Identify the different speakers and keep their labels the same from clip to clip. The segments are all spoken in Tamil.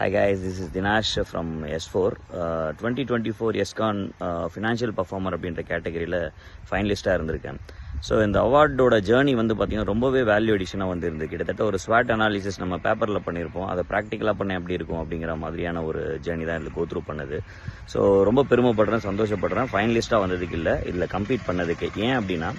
Speaker 1: Hi guys, this is Dinash from S4. Twenty twenty four எஸ்கான் financial performer அப்படின்ற கேட்டகரியில் ஃபைனலிஸ்ட்டாக இருந்திருக்கேன். ஸோ இந்த அவார்டோட ஜேர்னி வந்து பார்த்தீங்கன்னா ரொம்பவே வேல்யூ அடிஷனாக வந்துருந்து கிட்டத்தட்ட ஒரு ஸ்வாட் அனாலிசிஸ் நம்ம பேப்பரில் பண்ணியிருப்போம். அதை ப்ராக்டிக்கலாக பண்ண எப்படி இருக்கும் அப்படிங்கிற மாதிரியான ஒரு ஜேர்னி தான் இதில் கோத்ரூ பண்ணுது. ஸோ ரொம்ப பெருமைப்படுறேன் சந்தோஷப்படுறேன். ஃபைனலிஸ்ட்டாக வந்ததுக்கு இல்லை. இதில் கம்ப்ளீட் பண்ணதுக்கு. ஏன் அப்படின்னா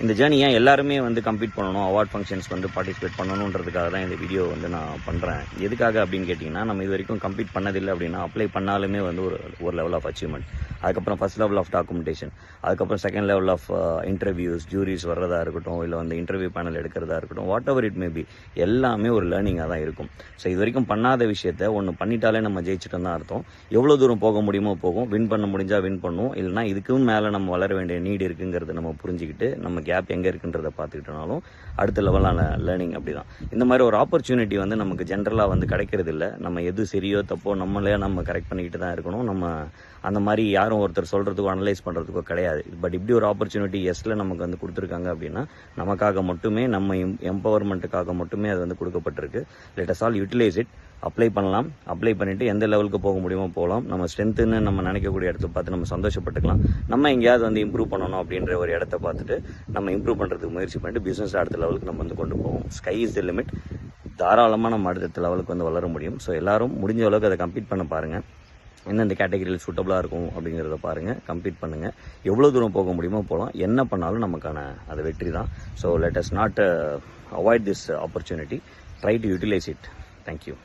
Speaker 1: இந்த ஜேர்னி ஏன் எல்லாருமே வந்து கம்ப்ளீட் பண்ணணும் அவார்ட் ஃபங்க்ஷன்ஸ் வந்து பார்ட்டிசிபேட் பண்ணணுன்றதுக்காக தான் இந்த வீடியோ வந்து நான் பண்ணுறேன் எதுக்காக அப்படின்னு கேட்டிங்கன்னா நம்ம இது வரைக்கும் கம்ப்ளீட் பண்ணதில்லை அப்படின்னா அப்ளை பண்ணாலுமே வந்து ஒரு ஒரு லெவல் ஆஃப் அச்சீவ்மெண்ட் அதுக்கப்புறம் ஃபர்ஸ்ட் லெவல் ஆஃப் டாக்குமெண்டேஷன் அதுக்கப்புறம் second level of interviews juries வர்றதா இருக்கட்டும் இல்லை வந்து இன்டர்வியூ பேனல் எடுக்கிறதா இருக்கட்டும் whatever it may be எல்லாமே ஒரு லேர்னிங்காக தான் இருக்கும். ஸோ இது வரைக்கும் பண்ணாத விஷயத்த ஒன்று பண்ணிட்டாலே நம்ம ஜெயிச்சிட்டோம் தான் அர்த்தம். எவ்வளோ தூரம் போக முடியுமோ போகும். வின் பண்ண முடிஞ்சால் வின் பண்ணுவோம் இல்லைனா இதுக்கும் மேலே நம்ம வளர வேண்டிய நீடு இருக்குங்கிறத நம்ம புரிஞ்சுக்கிட்டு நம்ம கேப் எங்கே இருக்குன்றதை பார்த்துக்கிட்டோனாலும் அடுத்த லெவலான லேர்னிங் அப்படி தான் இந்த மாதிரி ஒரு ஆப்பர்ச்சுனிட்டி வந்து நமக்கு ஜென்ரலாக வந்து கிடைக்கிறது இல்லை நம்ம எது சரியோ தப்போ நம்மளே நம்ம கரெக்ட் பண்ணிக்கிட்டு தான் இருக்கணும். நம்ம அந்த மாதிரி யாரும் ஒருத்தர் சொல்கிறதுக்கோ அனலைஸ் பண்ணுறதுக்கோ கிடையாது. பட் இப்படி ஒரு ஆப்பர்ச்சுனிட்டி எஸ்ல நமக்கு வந்து கொடுத்துருக்காங்க அப்படின்னா நமக்காக மட்டுமே நம்ம எம்பவர்மெண்ட்டுக்காக மட்டுமே அது வந்து கொடுக்கப்பட்டிருக்கு. Let us all utilize it apply பண்ணலாம். அப்ளை பண்ணிட்டு எந்த லெவலுக்கு போக முடியுமோ போகலாம். நம்ம ஸ்ட்ரென்த்துன்னு நம்ம நினைக்கக்கூடிய இடத்த பார்த்து நம்ம சந்தோஷப்பட்டுக்கலாம். நம்ம எங்கேயாவது வந்து இம்ப்ரூவ் பண்ணணும் அப்படின்ற ஒரு இடத்த பார்த்துட்டு நம்ம இம்ப்ரூவ் பண்ணுறதுக்கு முயற்சி பண்ணிட்டு பிஸ்னஸ் அடுத்த லெவலுக்கு நம்ம வந்து கொண்டு போவோம். ஸ்கை இஸ் த லிமிட் தாராளமாக நம்ம அடுத்த லெவலுக்கு வந்து வளர முடியும். ஸோ எல்லாரும் முடிஞ்ச அளவுக்கு அதை கம்ப்ளீட் பண்ண பாருங்கள் எந்தெந்த கேட்டகரியில் சூட்டபுளாக இருக்கும் அப்படிங்கிறத பாருங்கள் கம்ப்ளீட் பண்ணுங்கள் எவ்வளோ தூரம் போக முடியுமோ போகலாம். என்ன பண்ணாலும் நமக்கான அது வெற்றி தான். So let us not avoid this opportunity try to utilize it thank you